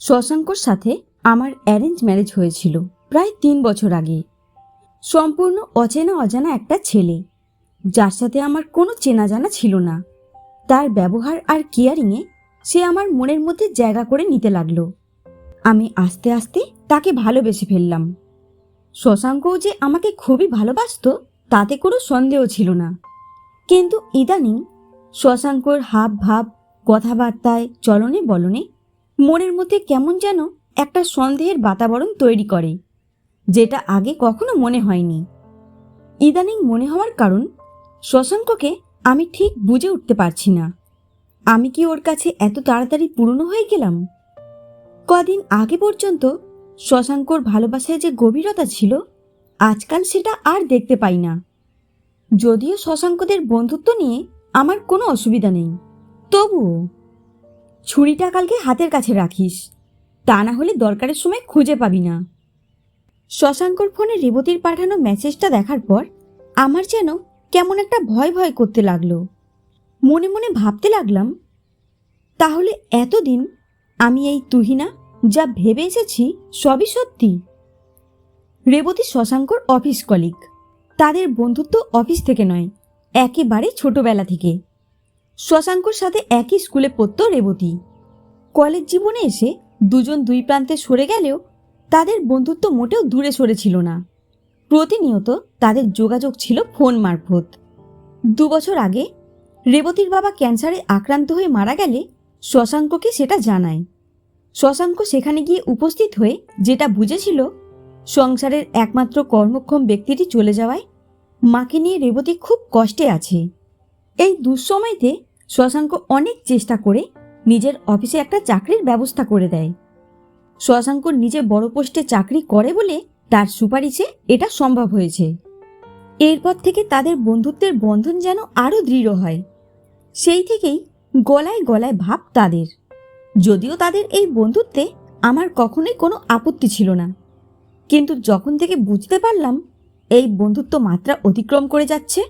শশাঙ্কর সাথে আমার arrange marriage হয়েছিল, প্রায় তিন বছর আগে। সম্পূর্ণ অচেনা অজানা একটা ছেলে, যার সাথে আমার কোনো চেনা জানা ছিল না। তার ব্যবহার আর কেয়ারিংয়ে সে আমার মনের মধ্যে জায়গা করে নিতে লাগল। আমি আস্তে আস্তে তাকে ভালোবেসে ফেললাম। শশাঙ্কও যে আমাকে খুবই ভালোবাসতো, তাতে কোনো সন্দেহ ছিল না। কিন্তু ইদানিং শশাঙ্কর হাব ভাব কথাবার্তায় চলনে বলনে মনের মধ্যে কেমন যেন একটা সন্দেহের বাতাবরণ তৈরি করে, যেটা আগে কখনো মনে হয়নি। ইদানিং মনে হওয়ার কারণ, শশাঙ্ককে আমি ঠিক বুঝে উঠতে পারছি না। আমি কি ওর কাছে এত তাড়াতাড়ি পুরনো হয়ে গেলাম? কদিন আগে পর্যন্ত শশাঙ্কর ভালোবাসায় যে গভীরতা ছিল, আজকাল সেটা আর দেখতে পাই না। যদিও শশাঙ্কদের বন্ধুত্ব নিয়ে আমার কোনো অসুবিধা নেই, তবুও ছুরিটা কালকে হাতের কাছে রাখিস। তা না হলে দরকারের সময় খুঁজে পাবি না। শশাঙ্কর ফোনে রেবতীর পাঠানো মেসেজটা দেখার পর আমার যেন কেমন একটা ভয় ভয় করতে লাগল। মনে মনে ভাবতে লাগলাম, তাহলে এতদিন আমি এই তুহিনা যা ভেবে এসেছি সবই সত্যি? রেবতী শশাঙ্কর অফিস কলিগ তাদের বন্ধুত্ব অফিস থেকে নয়, একেবারে ছোটবেলা থেকে। শশাঙ্কর সাথে একই স্কুলে পড়ত রেবতী। কলেজ জীবনে এসে দুজন দুই প্রান্তে সরে গেলেও তাদের বন্ধুত্ব মোটেও দূরে সরে ছিল না। প্রতিনিয়ত তাদের যোগাযোগ ছিল ফোন মারফত। দু বছর আগে রেবতীর বাবা ক্যান্সারে আক্রান্ত হয়ে মারা গেলে শশাঙ্ককে সেটা জানায়। শশাঙ্ক সেখানে গিয়ে উপস্থিত হয়ে যেটা বুঝেছিল, সংসারের একমাত্র কর্মক্ষম ব্যক্তিটি চলে যাওয়ায় মাকে নিয়ে রেবতী খুব কষ্টে আছে। এই দুঃসময়তে শশাঙ্ক অনেক চেষ্টা করে নিজের অফিসে একটা চাকরির ব্যবস্থা করে দেয়। শশাঙ্ক নিজে বড় পোস্টে চাকরি করে বলে তার সুপারিশে এটা সম্ভব হয়েছে। এরপর থেকে তাদের বন্ধুত্বের বন্ধন যেন আরও দৃঢ় হয়। সেই থেকেই গলায় গলায় ভাব তাদের। যদিও তাদের এই বন্ধুত্বে আমার কখনোই কোনো আপত্তি ছিল না। কিন্তু যখন থেকে বুঝতে পারলাম, এই বন্ধুত্ব মাত্রা অতিক্রম করে যাচ্ছে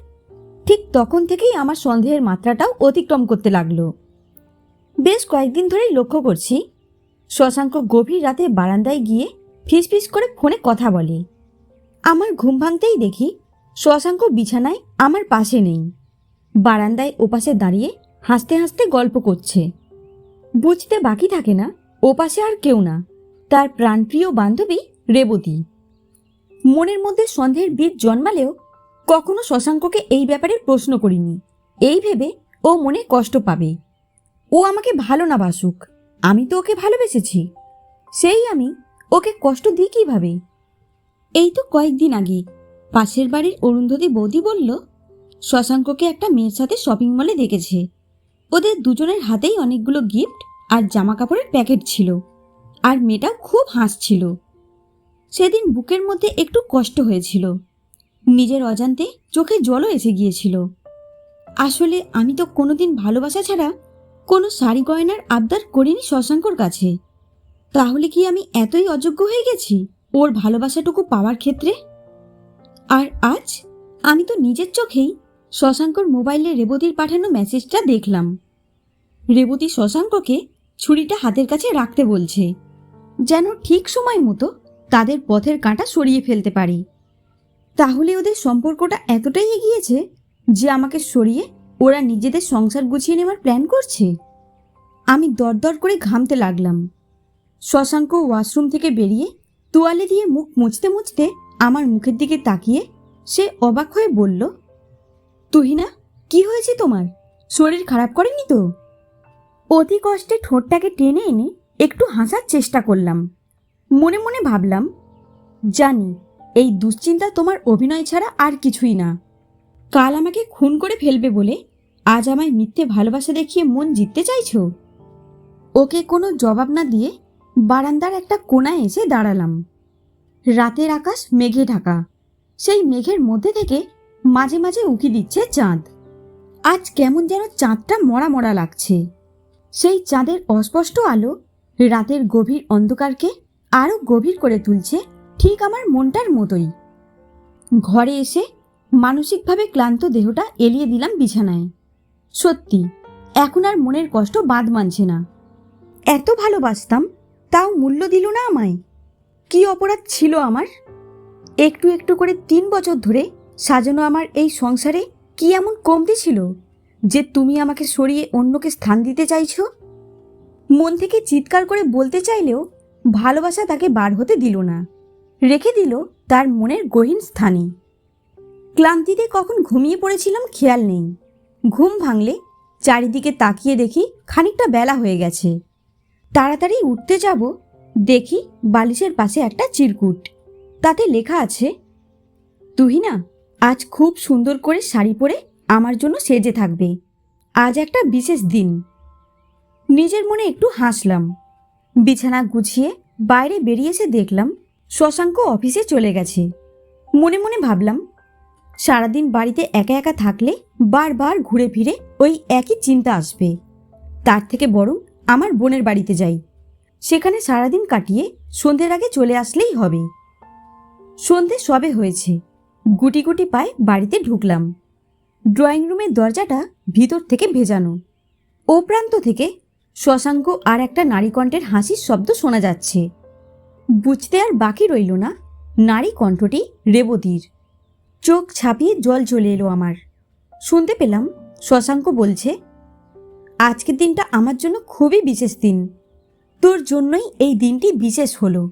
ঠিক তখন থেকেই আমার সন্দেহের মাত্রাটাও অতিক্রম করতে লাগল। বেশ কয়েকদিন ধরেই লক্ষ্য করছি, শশাঙ্ক গভীর রাতে বারান্দায় গিয়ে ফিসফিস করে ফোনে কথা বলে। আমার ঘুম ভাঙতেই দেখি শশাঙ্ক বিছানায় আমার পাশে নেই। বারান্দায় ওপাশে দাঁড়িয়ে হাসতে হাসতে গল্প করছে। বুঝতে বাকি থাকে না, ওপাশে আর কেউ না, তার প্রাণপ্রিয় বান্ধবী রেবতী। মনের মধ্যে সন্দেহের বীজ জন্মালেও কখনো শশাঙ্ককে এই ব্যাপারে প্রশ্ন করিনি। এই ভেবে ও মনে কষ্ট পাবে। ও আমাকে ভালো না বাসুক। আমি তো ওকে ভালোবেসেছি। সেই আমি ওকে কষ্ট দিই কীভাবে? এই তো কয়েকদিন আগে পাশের বাড়ির অরুন্ধতী বৌদি বলল, শশাঙ্ককে একটা মেয়ের সাথে শপিং মলে দেখেছে। ওদের দুজনের হাতেই অনেকগুলো গিফট আর জামা কাপড়ের প্যাকেট ছিল। আর মেয়েটাও খুব হাসছিল। সেদিন বুকের মধ্যে একটু কষ্ট হয়েছিল। নিজের অজান্তে চোখে জলও এসে গিয়েছিল। আসলে আমি তো কোনোদিন ভালোবাসা ছাড়া কোনো শাড়ি গয়নার আবদার করিনি শশাঙ্কর কাছে। তাহলে কি আমি এতই অযোগ্য হয়ে গেছি ওর ভালোবাসাটুকু পাওয়ার ক্ষেত্রে? আর আজ আমি তো নিজের চোখেই শশাঙ্কর মোবাইলে রেবতীর পাঠানো মেসেজটা দেখলাম। রেবতী শশাঙ্ককে ছুরিটা হাতের কাছে রাখতে বলছে, যেন ঠিক সময় মতো তাদের পথের কাঁটা সরিয়ে ফেলতে পারি। তাহলে ওদের সম্পর্কটা এতটাই এগিয়েছে যে আমাকে সরিয়ে ওরা নিজেদের সংসার গুছিয়ে নেওয়ার প্ল্যান করছে? আমি দরদর করে ঘামতে লাগলাম। শশাঙ্ক ওয়াশরুম থেকে বেরিয়ে তোয়ালে দিয়ে মুখ মুছতে মুছতে আমার মুখের দিকে তাকিয়ে সে অবাক হয়ে বলল, তুহিনা, কি হয়েছে তোমার? শরীর খারাপ করেনি তো? অতি কষ্টে ঠোঁটটাকে টেনে এনে একটু হাসার চেষ্টা করলাম। মনে মনে ভাবলাম, জানি এই দুশ্চিন্তা তোমার অভিনয় ছাড়া আর কিছুই না। কাল আমাকে খুন করে ফেলবে বলে আজ আমায় মিথ্যে ভালোবাসা দেখিয়ে মন জিততে চাইছ? ওকে কোনো জবাব না দিয়ে বারান্দার একটা কোনায় এসে দাঁড়ালাম। রাতের আকাশ মেঘে ঢাকা। সেই মেঘের মধ্যে থেকে মাঝে মাঝে উকি দিচ্ছে চাঁদ। আজ কেমন যেন চাঁদটা মরা মরা লাগছে। সেই চাঁদের অস্পষ্ট আলো রাতের গভীর অন্ধকারকে আরও গভীর করে তুলছে ঠিক আমার মনটার মতোই। ঘরে এসে মানসিকভাবে ক্লান্ত দেহটা এলিয়ে দিলাম বিছানায়। সত্যি, এখন আর মনের কষ্ট বাদ মানছে না। এত ভালোবাসতাম, তাও মূল্য দিল না আমায়। কি অপরাধ ছিল আমার? একটু একটু করে তিন বছর ধরে সাজানো আমার এই সংসারে কি এমন কমতি ছিল যে তুমি আমাকে সরিয়ে অন্যকে স্থান দিতে চাইছো? মন থেকে চিৎকার করে বলতে চাইলেও ভালোবাসা তাকে বার হতে দিল না। রেখে দিল তার মনের গহীন স্থানে। ক্লান্তিতে কখন ঘুমিয়ে পড়েছিলাম খেয়াল নেই। ঘুম ভাঙলে চারিদিকে তাকিয়ে দেখি খানিকটা বেলা হয়ে গেছে। তাড়াতাড়ি উঠতে যাব, দেখি বালিশের পাশে একটা চিরকুট। তাতে লেখা আছে, তুহিনা, আজ খুব সুন্দর করে শাড়ি পরে আমার জন্য সেজে থাকবে। আজ একটা বিশেষ দিন। নিজের মনে একটু হাসলাম। বিছানা গুছিয়ে বাইরে বেরিয়ে এসে দেখলাম শশাঙ্ক অফিসে চলে গেছে। মনে মনে ভাবলাম, সারাদিন বাড়িতে একা একা থাকলে বারবার ঘুরে ফিরে ওই একই চিন্তা আসবে। তার থেকে বরং আমার বোনের বাড়িতে যাই। সেখানে সারাদিন কাটিয়ে সন্ধ্যের আগে চলে আসলেই হবে। সন্ধে সবে হয়েছে। গুটি গুটি পায়ে বাড়িতে ঢুকলাম। ড্রয়িং রুমের দরজাটা ভিতর থেকে ভেজানো। ও প্রান্ত থেকে শশাঙ্ক আর একটা নারী কণ্ঠের হাসির শব্দ শোনা যাচ্ছে। বুঝতে আর বাকি রইল না। নারী কণ্ঠটি রেবতীর। চোখ ছাপিয়ে জল চলে এলো আমার। শুনতে পেলাম, শশাঙ্ক বলছে, আজকের দিনটা আমার জন্য খুবই বিশেষ দিন। তোর জন্যই এই দিনটি বিশেষ হলো।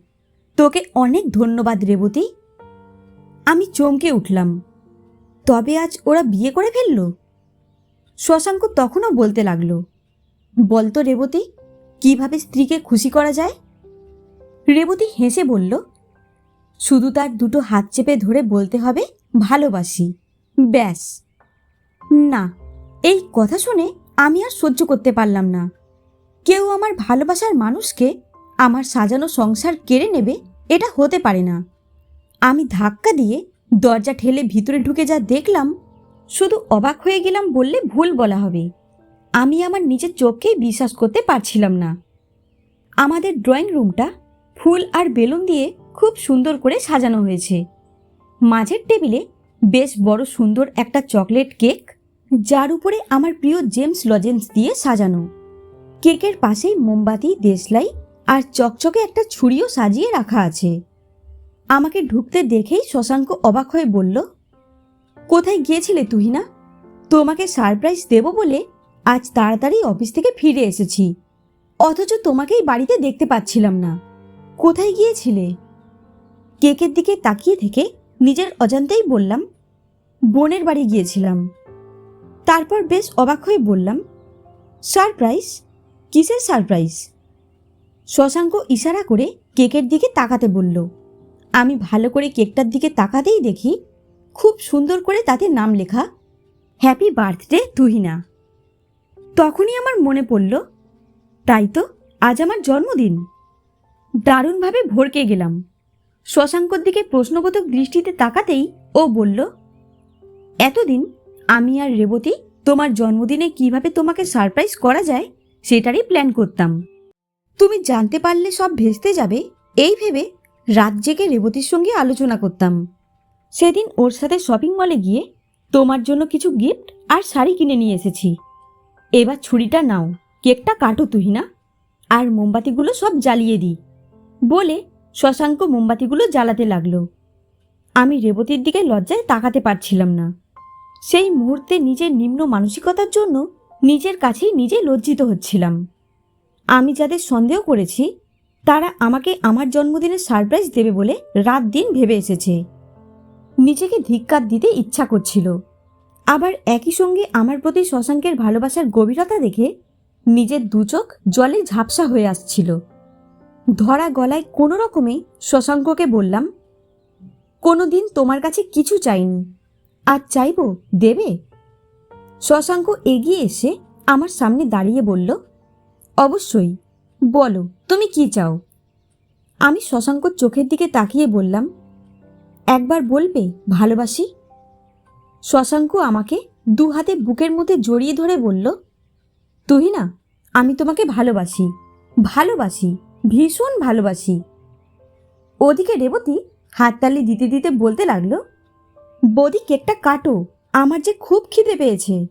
তোকে অনেক ধন্যবাদ রেবতী। আমি চমকে উঠলাম। তবে আজ ওরা বিয়ে করে ফেলল? শশাঙ্ক তখনও বলতে লাগল, বলতো রেবতী, কীভাবে স্ত্রীকে খুশি করা যায়? রেবতী হেসে বলল, শুধু তার দুটো হাত চেপে ধরে বলতে হবে, ভালোবাসি। ব্যাস। না, এই কথা শুনে আমি আর সহ্য করতে পারলাম না। কেউ আমার ভালোবাসার মানুষকে আমার সাজানো সংসার কেড়ে নেবে, এটা হতে পারে না। আমি ধাক্কা দিয়ে দরজা ঠেলে ভিতরে ঢুকে যা দেখলাম, শুধু অবাক হয়ে গেলাম বললে ভুল বলা হবে। আমি আমার নিজের চোখকেই বিশ্বাস করতে পারছিলাম না। আমাদের ড্রয়িং রুমটা ফুল আর বেলুন দিয়ে খুব সুন্দর করে সাজানো হয়েছে। মাঝের টেবিলে বেশ বড় সুন্দর একটা চকলেট কেক, যার উপরে আমার প্রিয় জেমস লজেন্স দিয়ে সাজানো। কেকের পাশেই মোমবাতি, দেশলাই আর চকচকে একটা ছুরিও সাজিয়ে রাখা আছে। আমাকে ঢুকতে দেখেই শশাঙ্ক অবাক হয়ে বলল, কোথায় গিয়েছিলে তুহিনা? তোমাকে সারপ্রাইজ দেব বলে আজ তাড়াতাড়ি অফিস থেকে ফিরে এসেছি। অথচ তোমাকেই বাড়িতে দেখতে পাচ্ছিলাম না। কোথায় গিয়েছিলে? কেকের দিকে তাকিয়ে থেকে নিজের অজান্তেই বললাম, বোনের বাড়ি গিয়েছিলাম। তারপর বেশ অবাক হয়ে বললাম, সারপ্রাইজ? কিসের সারপ্রাইজ? শশাঙ্ক ইশারা করে কেকের দিকে তাকাতে বলল, আমি ভালো করে কেকটার দিকে তাকাতেই দেখি খুব সুন্দর করে তাতে নাম লেখা, হ্যাপি বার্থডে তুহিনা। তখনই আমার মনে পড়ল, তাই তো, আজ আমার জন্মদিন। দারুণভাবে ভরকে গেলাম। শশাঙ্কর দিকে প্রশ্নবোধক দৃষ্টিতে তাকাতেই ও বলল, এতদিন আমি আর রেবতী তোমার জন্মদিনে কীভাবে তোমাকে সারপ্রাইজ করা যায় সেটারই প্ল্যান করতাম। তুমি জানতে পারলে সব ভেস্তে যাবে, এই ভেবে রাত জেগে রেবতীর সঙ্গে আলোচনা করতাম। সেদিন ওর সাথে শপিং মলে গিয়ে তোমার জন্য কিছু গিফট আর শাড়ি কিনে নিয়ে এসেছি। এবার ছুরিটা নাও, কেকটা কাটো তুই না আর মোমবাতিগুলো সব জ্বালিয়ে দিই। বলে শশাঙ্ক মোমবাতিগুলো জ্বালাতে লাগল। আমি রেবতীর দিকে লজ্জায় তাকাতে পারছিলাম না। সেই মুহূর্তে নিজের নিম্ন মানসিকতার জন্য নিজের কাছেই নিজে লজ্জিত হচ্ছিলাম। আমি যাদের সন্দেহ করেছি, তারা আমাকে আমার জন্মদিনের সারপ্রাইজ দেবে বলে রাত দিন ভেবে এসেছে। নিজেকে ধিক্কার দিতে ইচ্ছা করছিল। আবার একই সঙ্গে আমার প্রতি শশাঙ্কের ভালোবাসার গভীরতা দেখে নিজের দুচোখ জলে ঝাপসা হয়ে আসছিল। ধরা গলায় কোনো রকমে শশাঙ্ককে বললাম কোনো দিন তোমার কাছে কিছু চাইনি। আর চাইব দেবে? শশাঙ্ক এগিয়ে এসে আমার সামনে দাঁড়িয়ে বলল, অবশ্যই, বলো, তুমি কি চাও? আমি শশাঙ্কর চোখের দিকে তাকিয়ে বললাম, একবার বলবে, ভালোবাসি? শশাঙ্ক আমাকে দু হাতে বুকের মধ্যে জড়িয়ে ধরে বলল তুই না আমি তোমাকে ভালোবাসি ভালোবাসি। ভীষণ ভালোবাসি। ওদিকে রেবতী হাততালি দিতে দিতে বলতে লাগল, বৌদি, কেকটা কাটো, আমার যে খুব খিদে পেয়েছে।